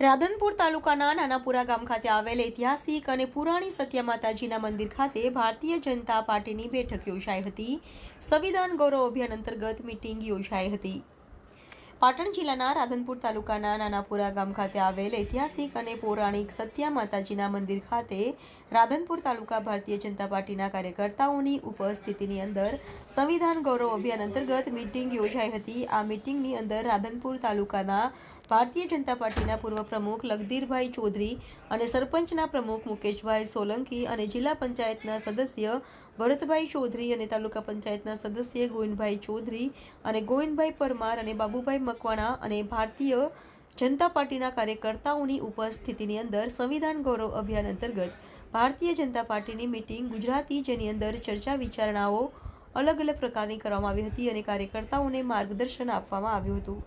રાધનપુર તાલુકાના નાનાપુરા ગામ ખાતે આવેલ ઐતિહાસિક અને પુરાણી સત્ય માતાજીના મંદિર ખાતે ભારતીય જનતા પાર્ટીની બેઠક યોજાઈ હતી. સંવિધાન ગૌરવ અભિયાન અંતર્ગત મીટિંગ યોજાઈ હતી. પાટણ જિલ્લાના રાધનપુર તાલુકાના નાનાપુરા ગામ ખાતે આવેલ ઐતિહાસિક અને પૌરાણિક સત્યા માતાજીના મંદિર ખાતે રાધનપુર તાલુકા ભારતીય જનતા પાર્ટીના કાર્યકર્તાઓની ઉપસ્થિતિની અંદર સંવિધાન ગૌરવ અભિયાન અંતર્ગત મીટિંગ યોજાઈ હતી. આ મીટિંગની અંદર રાધનપુર તાલુકાના ભારતીય જનતા પાર્ટીના પૂર્વ પ્રમુખ લખધીરભાઈ ચૌધરી અને સરપંચના પ્રમુખ મુકેશભાઈ સોલંકી અને જિલ્લા પંચાયતના સદસ્ય ભરતભાઈ ચૌધરી અને તાલુકા પંચાયતના સદસ્ય ગોવિંદભાઈ ચૌધરી અને ગોવિંદભાઈ પરમાર અને બાબુભાઈ મકવાણા અને ભારતીય જનતા પાર્ટીના કાર્યકર્તાઓની ઉપસ્થિતિની અંદર સંવિધાન ગૌરવ અભિયાન અંતર્ગત ભારતીય જનતા પાર્ટીની મિટિંગ ગુજરાતી જેની અંદર ચર્ચા વિચારણાઓ અલગ અલગ પ્રકારની કરવામાં આવી હતી અને કાર્યકર્તાઓને માર્ગદર્શન આપવામાં આવ્યું હતું.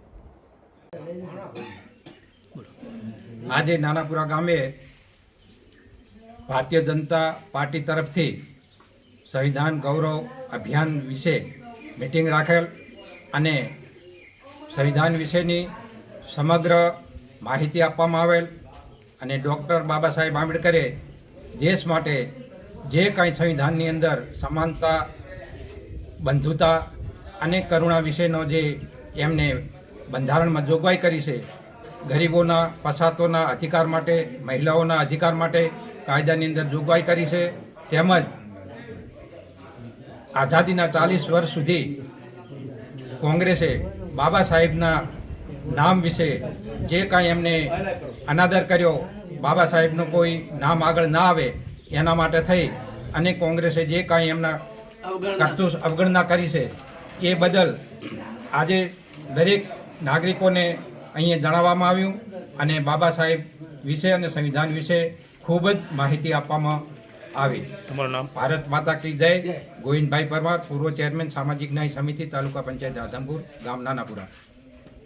આજે નાનાપુરા ગામે ભારતીય જનતા પાર્ટી તરફથી સંવિધાન ગૌરવ અભિયાન વિશે મિટિંગ રાખેલ અને સંવિધાન વિશેની સમગ્ર માહિતી આપવામાં આવેલ અને ડૉક્ટર બાબા સાહેબ આંબેડકરે દેશ માટે જે કાંઈ સંવિધાનની અંદર સમાનતા, બંધુતા અને કરુણા વિશેનો જે એમને બંધારણમાં જોગવાઈ કરી છે. ગરીબોના પછાતોના અધિકાર માટે મહિલાઓના અધિકાર માટે કાયદાની અંદર જોગવાઈ કરી છે. તેમજ આઝાદીના ચાલીસ વર્ષ સુધી કોંગ્રેસે બાબા સાહેબના નામ વિશે જે કાંઈ એમને અનાદર કર્યો બાબા સાહેબનું કોઈ નામ આગળ ના આવે એના માટે થઈ અને કોંગ્રેસે જે કાંઈ એમના કરતું અવગણના કરી છે. એ બદલ આજે દરેક નાગરિકોને અહીંયા જણાવવામાં આવ્યું અને બાબા સાહેબ વિશે અને સંવિધાન વિશે ખૂબ જ માહિતી આપવામાં આવી. તમારું નામ? ભારત માતા કી જય. ગોવિંદભાઈ પરમાર પૂર્વ ચેરમેન સામાજિક ન્યાય સમિતિ તાલુકા પંચાયત આધમપુર ગામ નાનાપુરા.